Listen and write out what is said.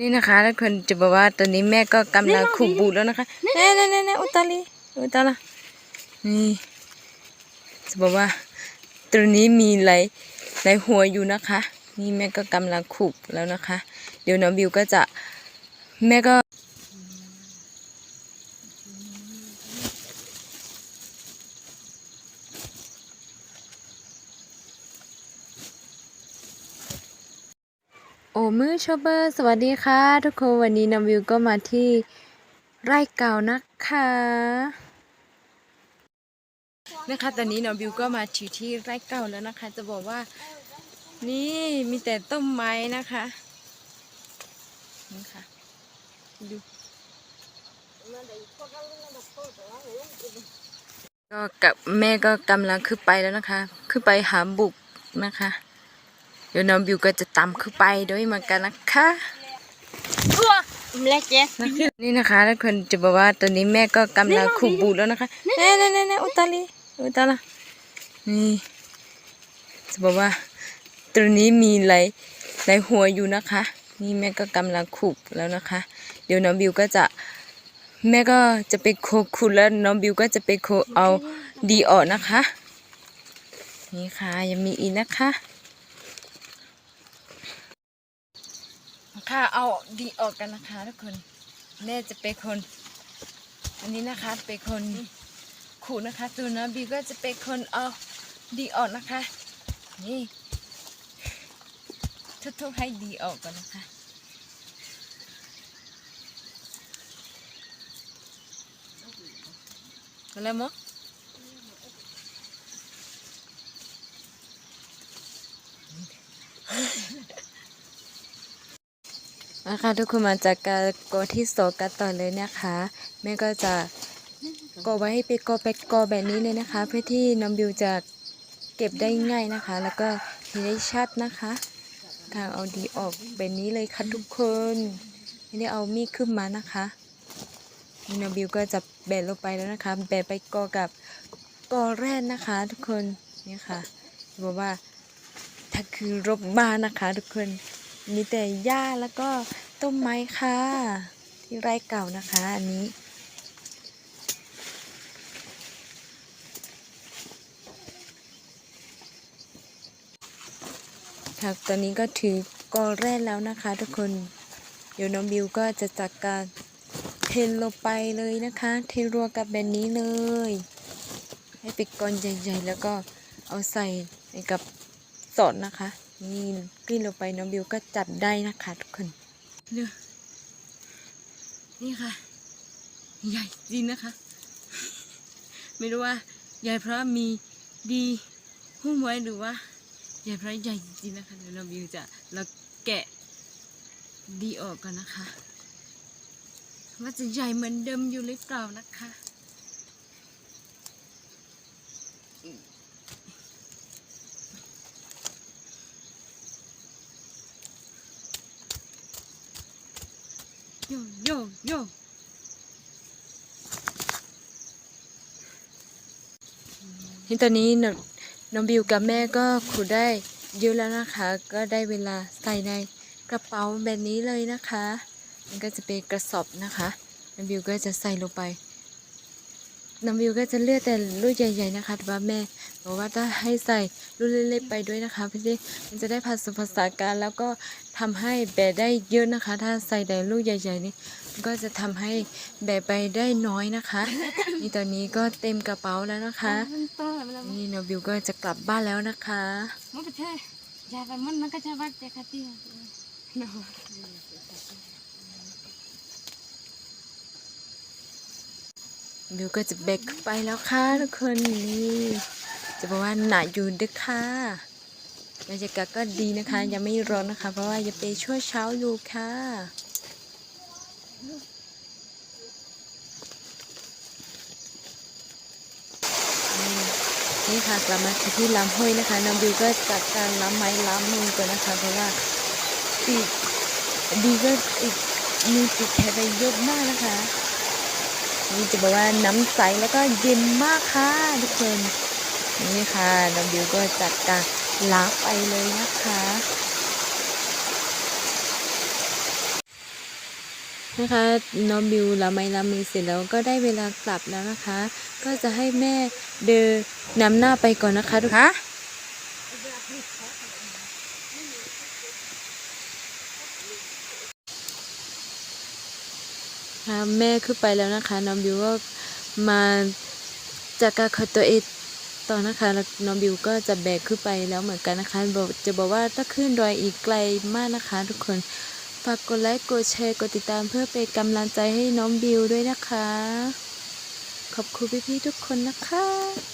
นี่นะคะทุกคนจะบอกว่าตอนนี้แม่ก็กำลังขุดบูดแล้วนะคะแน่แน่แน่แน่อุยตาลีอุยตาละนี่จะบอกว่าตอนนี้มีไหลไหลหัวอยู่นะคะ นี่แม่ก็กำลังขุดแล้วนะคะ เดี๋ยวน้องบิวก็จะแม่ก็ มือชอเบอร์ สวัสดีค่ะ ทุกคนวันนี้น้องวิวก็มาที่ไร่เก่านะคะนะคะ ตอนนี้น้องวิวก็มาที่ที่ไร่เก่าแล้วนะคะ จะบอกว่า นี่มีแต่ต้นไม้นะคะนี่ค่ะดูก็กับแม่ก็กำลังขึ้นไปแล้วนะคะ ขึ้นไปหาบุกนะคะ เดี๋ยวน้องบิวก็จะตามขึ้นไปด้วยเหมือนกันนะคะเล็กเจ๊นี่นะคะทุกคนจะบอกว่าตอนนี้แม่ก็กำลังขุดบูดแล้วนะคะแน่แน่แน่แน่อุตาลีอุตาละนี่จะบอกว่าตอนนี้มีไหลไหลหัวอยู่นะคะ นี่แม่ก็กำลังขุดแล้วนะคะ เดี๋ยวน้องบิวก็จะแม่ก็จะไปโคขุดแล้วน้องบิวก็จะไปโคเอาดีออกนะคะ นี่ค่ะยังมีอีกนะคะ ค่ะ เอาดีออกกันนะคะทุกคน แม่จะเป็นคน อันนี้นะคะ เป็นคนขูดนะคะตัวน้องบิวก็จะเป็นคนเอาดีออกนะคะ นี่ทุกๆให้ดีออกก่อนนะคะอะไรมั้ง นะคะทุกคนมาจากการกที่สองกันต่อเลยนะคะแม่ก็จะกอไว้ให้เป็นกอเป็นกอแบบนี้เลยนะคะ เพื่อที่น้องบิวจะเก็บได้ง่ายนะคะ แล้วก็เห็นได้ชัดนะคะทางเอาดีออกแบบนี้เลยค่ะทุกคนไม่ได้เอามีดขึ้นมานะคะน้องบิวก็จะแบะลงไปแล้วนะคะ แบะไปกอกับกอแรกนะคะ ทุกคนนี่ค่ะบอกว่าถ้าคือรบบ้านนะคะ ทุกคน มีแต่หญ้าแล้วก็ต้นไม้ค่ะ ที่ไร่เก่านะคะ อันนี้ค่ะตอนนี้ก็ถือกอแรกแล้วนะคะ ทุกคนเดี๋ยวน้องบิวก็จะจัดการเทลงไปเลยนะคะ เทรัวกับแบบนี้เลย ให้ป็นก้อนใหญ่ๆ แล้วก็เอาใส่กับสดนะคะ นี่กลิ้นลงไปน้องบิวก็จับได้นะคะทุกคนเดี๋ยวนี่ค่ะ ใหญ่จริงนะคะ ไม่รู้ว่าใหญ่เพราะมีดีหุ้มไว้หรือว่าใหญ่เพราะใหญ่จริงนะคะเดี๋ยวน้องบิวจะเราแกะดีออกก่อนนะคะ ว่าจะใหญ่เหมือนเดิมอยู่หรือเปล่านะคะ โยโยโยที่ตอนนี้น้องน้องบิวกับแม่ก็ขุดได้เยอะแล้วนะคะ ก็ได้เวลาใส่ในกระเป๋าแบบนี้เลยนะคะ มันก็จะเป็นกระสอบนะคะน้องบิวก็จะใส่ลงไป น้องบิวก็จะเลือกแต่ลูกใหญ่ๆนะคะแต่ว่าแม่บอกว่าถ้าให้ใส่ลูกเล็กๆไปด้วยนะคะเพื่อที่มันจะได้ผสมผสานกันแล้วก็ทำให้แบะได้เยอะนะคะ ถ้าใส่แต่ลูกใหญ่ๆนี่มันก็จะทำให้แบะไปได้น้อยนะคะ นี่ตอนนี้ก็เต็มกระเป๋าแล้วนะคะมันโตแล้วมันนี่น้องบิวก็จะกลับบ้านแล้วนะคะมันไปเท่ยาไปมันมันก็จะวัดเจ้าคติ เนาะบิวก็จะแบกไปแล้วค่ะทุกคนนี่จะบอกว่าหนาอยู่ดึกค่ะบรรยากาศก็ดีนะคะ ยังไม่ร้อนนะคะ เพราะว่ายังเป็นช่วงเช้าอยู่ค่ะนี่ค่ะกลับมาที่ลำห้วยนะคะน้องบิวก็จัดการล้ำไม้ล้ำมือก่อนนะคะ เพราะว่าปีกดีก็อีกมีปีกแค่ไปเยอะมากนะคะ นี่จะบอกว่าน้ำใสแล้วก็เย็นมากค่ะทุกคน นี่ค่ะน้องบิวก็จัดการล้างไปเลยนะคะนะคะน้องบิวละไมละมือเสร็จแล้วก็ได้เวลากลับแล้วนะคะ ก็จะให้แม่เดินนำหน้าไปก่อนนะคะทุก นะคะแม่ขึ้นไปแล้วนะคะ น้องบิวก็มาจากการขัดตัวเองต่อนะคะแล้วน้องบิวก็จะแบกขึ้นไปแล้วเหมือนกันนะคะจะบอกว่าถ้าขึ้นดอยอีกไกลมากนะคะ ทุกคนฝากกดไลค์กดแชร์กดติดตามเพื่อเป็นกำลังใจให้น้องบิวด้วยนะคะ ขอบคุณพี่ๆทุกคนนะคะ